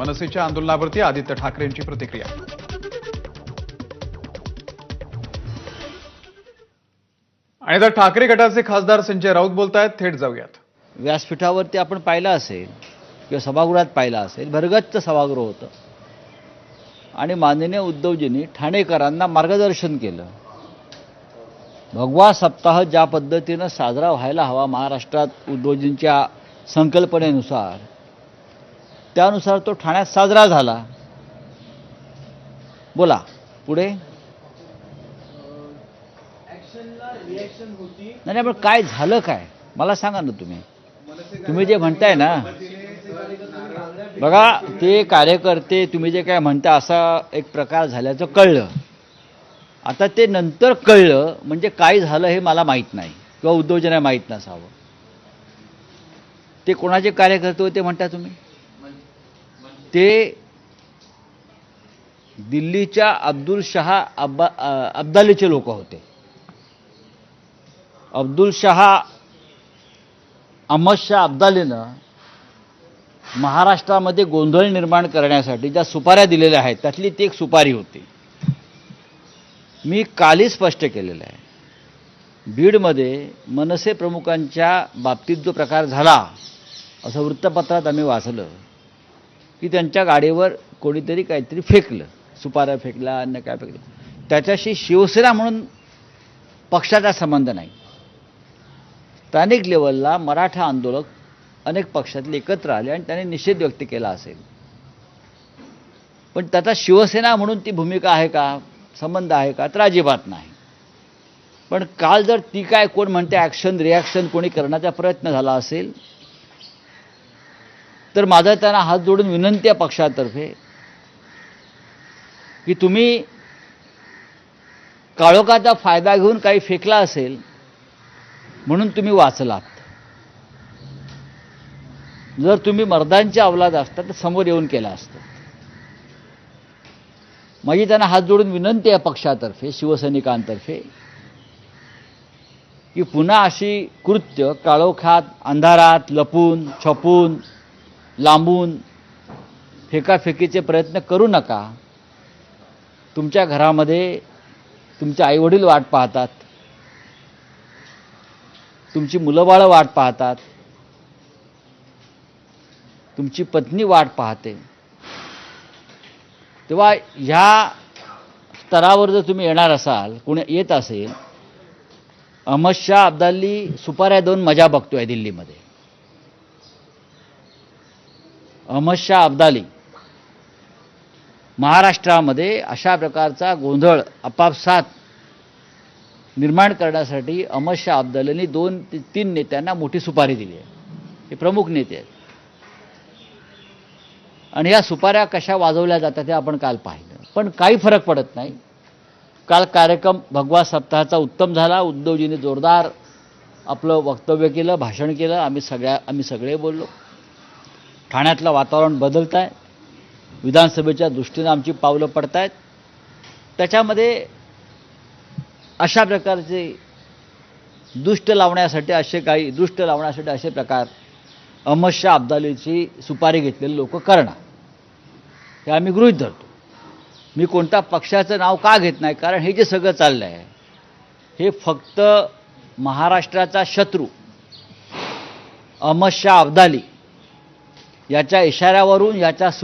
मनसेच्या आंदोलनावरती आदित्य ठाकरेंची प्रतिक्रिया. आणि आता ठाकरे गटाचे खासदार संजय राऊत बोलतायत थेट जाऊयात. व्यासपीठावरती आपण पाहिलं असेल किंवा सभागृहात पाहिलं असेल भरगच्च सभागृह होतं. आणि माननीय उद्धवजींनी ठाणेकरांना मार्गदर्शन केलं. भगवा सप्ताह ज्या पद्धतीनं साजरा व्हायला हवा महाराष्ट्रात उद्धवजींच्या संकल्पनेनुसार त्यानुसार तो ठाण्यात साजरा झाला. बोला पुढे? नाही नाही, पण काय झालं काय? मला सांगा ना तुम्ही. तुम्ही जे म्हणताय ना बघा ते कार्यकर्ते तुम्ही जे काय म्हणता असा एक प्रकार झाल्याचं कळलं. आता ते नंतर कळलं म्हणजे काय झालं हे मला माहीत नाही किंवा उद्धवजना माहीत नसावं. ते कोणाचे कार्यकर्ते होते म्हणता तुम्ही? ते दिल्लीच्या अब्दुल शहा अब्बा अब्दालीचे लोक होते. अब्दुल शहा अहमद शाह अब्दालीनं महाराष्ट्रामध्ये गोंधळ निर्माण करण्यासाठी ज्या सुपाऱ्या दिलेल्या आहेत त्यातली ती एक सुपारी होती. मी कालही स्पष्ट केलेलं आहे. बीडमध्ये मनसे प्रमुखांच्या बाबतीत जो प्रकार झाला असं वृत्तपत्रात आम्ही वाचलं की त्यांच्या गाडीवर कोणीतरी काहीतरी फेकलं सुपाऱ्या फेकला अन्य काय फेकलं. त्याच्याशी शिवसेना म्हणून पक्षाचा संबंध नाही. स्थानिक लेवलला मराठा आंदोलक अनेक पक्षातले एकत्र आले आणि त्यांनी निषेध व्यक्त केला असेल. पण त्याचा शिवसेना म्हणून ती भूमिका आहे का संबंध आहे का तर अजिबात नाही. पण काल जर ती काय कोण म्हणते ॲक्शन रिॲक्शन कोणी करण्याचा प्रयत्न झाला असेल तर माझा त्यांना हात जोडून विनंती आहे पक्षातर्फे की तुम्ही काळोखाचा फायदा घेऊन काही फेकला असेल म्हणून तुम्ही वाचलात. जर तुम्ही मर्दांच्या अवलाद असता तर समोर येऊन केला असतं. माझी त्यांना हात जोडून विनंती आहे पक्षातर्फे शिवसैनिकांतर्फे की पुन्हा अशी कृत्य काळोखात अंधारात लपून छपून लांबून फेकाफेकीचे प्रयत्न करू नका. तुमच्या घरामध्ये तुमचे आईवडील वाट पाहतात. तुमची मुलंबाळं वाट पाहतात. तुमची पत्नी वाट पाहते. तेव्हा ह्या स्तरावर जर तुम्ही येणार असाल कोणी येत असेल अहमद शाह अब्दाली सुपाऱ्या दोन मजा बघतोय दिल्लीमध्ये. अहमद शाह अब्दाली. महाराष्ट्रामध्ये अशा प्रकारचा गोंधळ आपापसात निर्माण करण्यासाठी अहमद शाह अब्दालींनी दोन ते तीन नेत्यांना मोठी सुपारी दिली आहे. हे प्रमुख नेते आहेत. आणि या सुपाऱ्या कशा वाजवल्या जातात हे आपण काल पाहिलं. पण काही फरक पडत नाही. काल कार्यक्रम भगवा सप्ताहाचा उत्तम झाला. उद्धवजींनी जोरदार आपलं वक्तव्य केलं भाषण केलं. आम्ही सगळ्या आम्ही सगळे बोललो. ठाण्यातलं वातावरण बदलत आहे विधानसभेच्या दृष्टीनं आमची पावलं पडत आहेत त्याच्यामध्ये अशा प्रकारचे दुष्ट लावण्यासाठी असे काही दुष्ट लावण्यासाठी असे प्रकार अहमद शाह अब्दालीची सुपारी घेतलेले लोक करणार. हे आम्ही गृहीत धरतो. मी कोणत्या पक्षाचं नाव का घेत नाही? कारण हे जे सगळं चाललं आहे हे फक्त महाराष्ट्राचा शत्रू अहमद शाह अब्दाली याच्या इशाऱ्यावरून याच्या सु